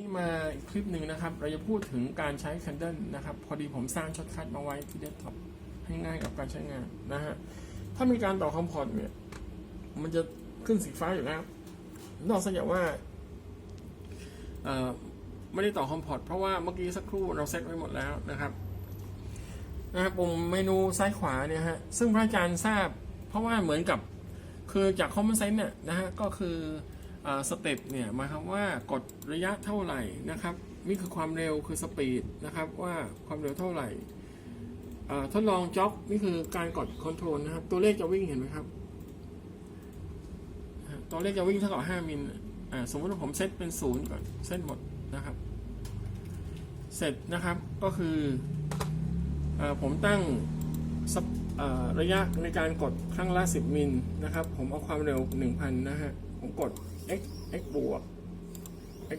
นี่มาอีกคลิปหนึ่งนะครับ เราจะพูดถึงการใช้ Candle นะครับ พอดีผมสร้างช็อตคัทมาไว้ที่เดสก์ท็อปให้ง่ายกับการใช้งานนะฮะ ถ้ามีการต่อคอมพอร์ตเนี่ย มันจะขึ้นสีฟ้าอยู่แล้ว นอกจากว่าอ่อไม่ได้ต่อคอมพอร์ตเพราะว่าเมื่อกี้สักครู่เราเซตไว้หมดแล้วนะครับนะครับปุ่มเมนูซ้ายขวาเนี่ยฮะ ซึ่งพระอาจารย์ทราบ เพราะว่าเหมือนกับคือจาก common sense เนี่ยนะฮะ ก็คือ สเต็ปเนี่ยหมายความว่ากดระยะเท่าไหร่นะครับนี่คือความเร็วคือสปีดนะครับว่าความเร็วเท่าไหร่ทดลองจ็อกนี่คือการกดคอนโทรลนะครับ ตัวเลขจะวิ่งเห็นไหมครับ ตัวเลขจะวิ่งเท่ากับ5มิลสมมติว่าผมเซตเป็นศูนย์ก่อนเซตหมดนะครับ เสร็จนะครับก็คืออผมตั้งระยะในการกดครั้งละ 10 มิลนะครับ ผมเอาความเร็ว 1,000 นะฮะ ผมกด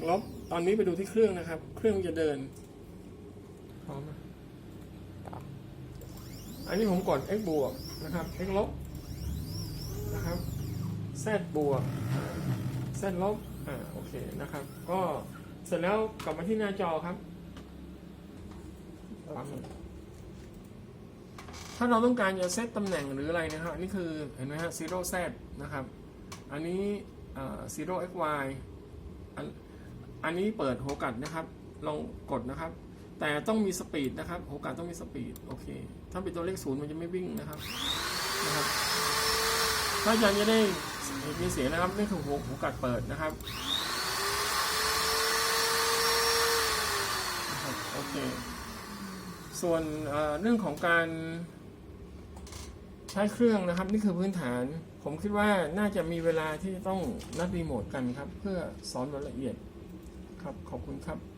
ลบ ตอนนี้ไปดูที่เครื่องนะครับ เครื่องจะเดินพร้อมไหมอันนี้ผมกด x บวกนะครับ x ลบนะครับ z บวก z ลบ อ่า โอเคนะครับ ก็เสร็จแล้วกลับมาที่หน้าจอครับปั๊มถ้าเราต้องการจะเซตตำแหน่งหรืออะไรนะครับอันนี้คือเห็นไหมฮะ zero z นะครับ อันนี้เอ่อ zero x y อันนี้เปิดโหกัดนะครับลองกดนะครับ แต่ต้องมีสปีดนะครับโหกัดต้องมีสปีดโอเค ถ้าเป็นตัวเลขศูนย์มันจะไม่วิ่งนะครับนะครับถ้าอาจารย์จะได้มีเสียงนะครับนี่คือหัวหัวกัดเปิดนะครับโอเค ส่วนเรื่องของการใช้เครื่องนะครับ นี่คือพื้นฐาน ผมคิดว่าน่าจะมีเวลาที่ต้องนัดรีโมทกันครับ เพื่อสอนรายละเอียด ครับ ขอบคุณครับ